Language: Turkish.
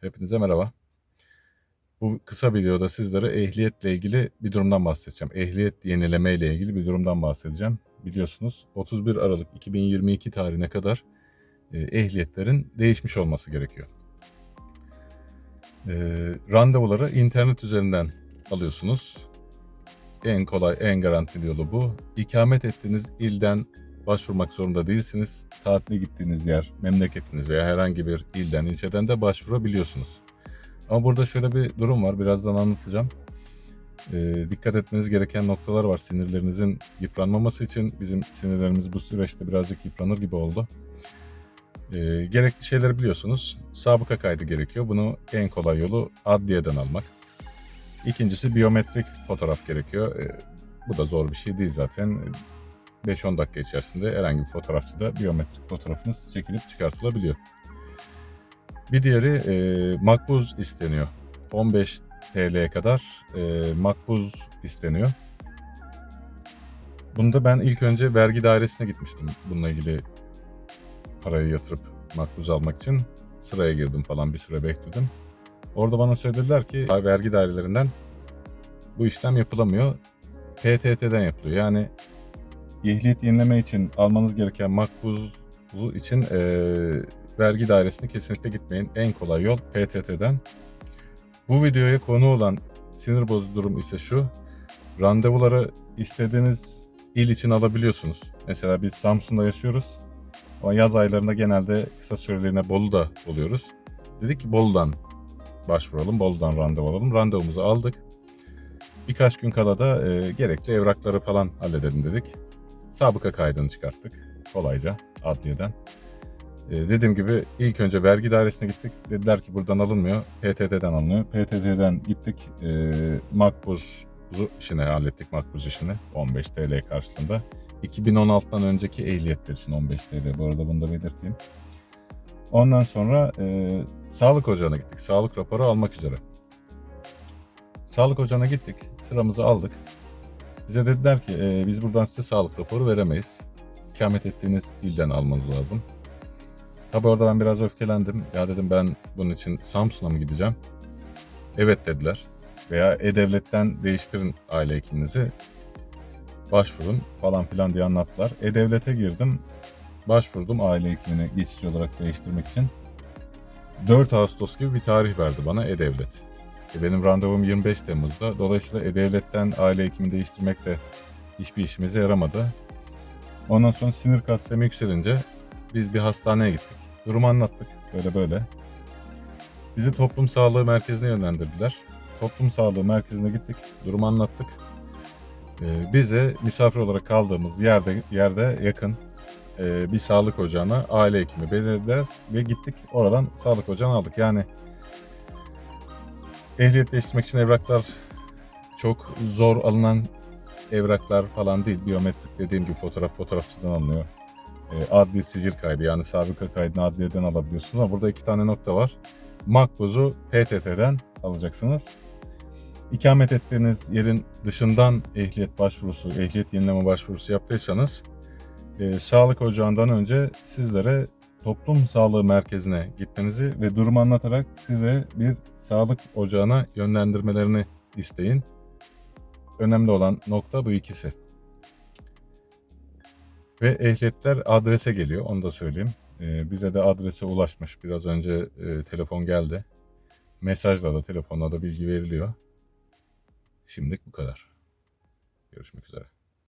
Hepinize merhaba. Bu kısa videoda sizlere ehliyetle ilgili bir durumdan bahsedeceğim. Ehliyet yenileme ile ilgili bir durumdan bahsedeceğim. Biliyorsunuz 31 Aralık 2022 tarihine kadar e, ehliyetlerin değişmiş olması gerekiyor. E, randevuları internet üzerinden alıyorsunuz. En kolay, en garantili yolu bu. İkamet ettiğiniz ilden başvurmak zorunda değilsiniz. Tatile gittiğiniz yer, memleketiniz veya herhangi bir ilden, ilçeden de başvurabiliyorsunuz. Ama burada şöyle bir durum var, birazdan anlatacağım. Ee, dikkat etmeniz gereken noktalar var. Sinirlerinizin yıpranmaması için bizim sinirlerimiz bu süreçte birazcık yıpranır gibi oldu. Ee, gerekli şeyleri biliyorsunuz. Sabıka kaydı gerekiyor. Bunu en kolay yolu adliyeden almak. İkincisi biyometrik fotoğraf gerekiyor. Ee, bu da zor bir şey değil zaten. 5-10 dakika içerisinde herhangi bir fotoğrafçıda biyometrik fotoğrafınız çekilip çıkartılabiliyor. Bir diğeri e, makbuz isteniyor. 15 TL'ye kadar e, makbuz isteniyor. Bunda ben ilk önce vergi dairesine gitmiştim bununla ilgili parayı yatırıp makbuz almak için. Sıraya girdim falan bir süre bekledim. Orada bana söylediler ki vergi dairelerinden bu işlem yapılamıyor. PTT'den yapılıyor. Yani ehliyet yenileme için almanız gereken makbuzu için e, vergi dairesine kesinlikle gitmeyin. En kolay yol PTT'den. Bu videoya konu olan sinir bozucu durum ise şu. Randevuları istediğiniz il için alabiliyorsunuz. Mesela biz Samsun'da yaşıyoruz. Ama yaz aylarında genelde kısa süreliğine Bolu'da oluyoruz. Dedik ki Bolu'dan başvuralım, Bolu'dan randevu alalım. Randevumuzu aldık. Birkaç gün kala da e, gerekli evrakları falan halledelim dedik. Sabıka kaydını çıkarttık kolayca adliyeden. E, dediğim gibi ilk önce vergi dairesine gittik. Dediler ki buradan alınmıyor. PTT'den alınıyor. PTT'den gittik. E, makbuz işini hallettik makbuz işini. 15 TL karşılığında. 2016'dan önceki ehliyetler için 15 TL. Bu arada bunu da belirteyim. Ondan sonra e, sağlık ocağına gittik. Sağlık raporu almak üzere. Sağlık ocağına gittik. Sıramızı aldık. Bize dediler ki e, biz buradan size sağlık raporu veremeyiz. İkamet ettiğiniz ilden almanız lazım. Tabi orada ben biraz öfkelendim. Ya dedim ben bunun için Samsun'a mı gideceğim? Evet dediler. Veya E-Devlet'ten değiştirin aile hekiminizi. Başvurun falan filan diye anlattılar. E-Devlet'e girdim. Başvurdum aile hekimini geçici olarak değiştirmek için. 4 Ağustos gibi bir tarih verdi bana E-Devlet. E, Benim randevum 25 Temmuz'da. Dolayısıyla E-Devlet'ten aile hekimi değiştirmek de hiçbir işimize yaramadı. Ondan sonra sinir kastem yükselince biz bir hastaneye gittik. Durumu anlattık. Böyle böyle. Bizi toplum sağlığı merkezine yönlendirdiler. Toplum sağlığı merkezine gittik. Durumu anlattık. Ee, bize misafir olarak kaldığımız yerde yerde yakın e, bir sağlık ocağına aile hekimi belirlediler ve gittik oradan sağlık ocağını aldık. Yani ehliyet değiştirmek için evraklar çok zor alınan evraklar falan değil. Biyometrik dediğim gibi fotoğraf fotoğrafçıdan alınıyor. E, adli sicil kaydı yani sabıka kaydını adliyeden alabiliyorsunuz ama burada iki tane nokta var. Makbuzu PTT'den alacaksınız. İkamet ettiğiniz yerin dışından ehliyet başvurusu, ehliyet yenileme başvurusu yaptıysanız e, sağlık ocağından önce sizlere toplum sağlığı merkezine gitmenizi ve durumu anlatarak size bir sağlık ocağına yönlendirmelerini isteyin. Önemli olan nokta bu ikisi. Ve ehliyetler adrese geliyor, onu da söyleyeyim. Ee, bize de adrese ulaşmış. Biraz önce e, telefon geldi. Mesajla da telefonla da bilgi veriliyor. Şimdilik bu kadar. Görüşmek üzere.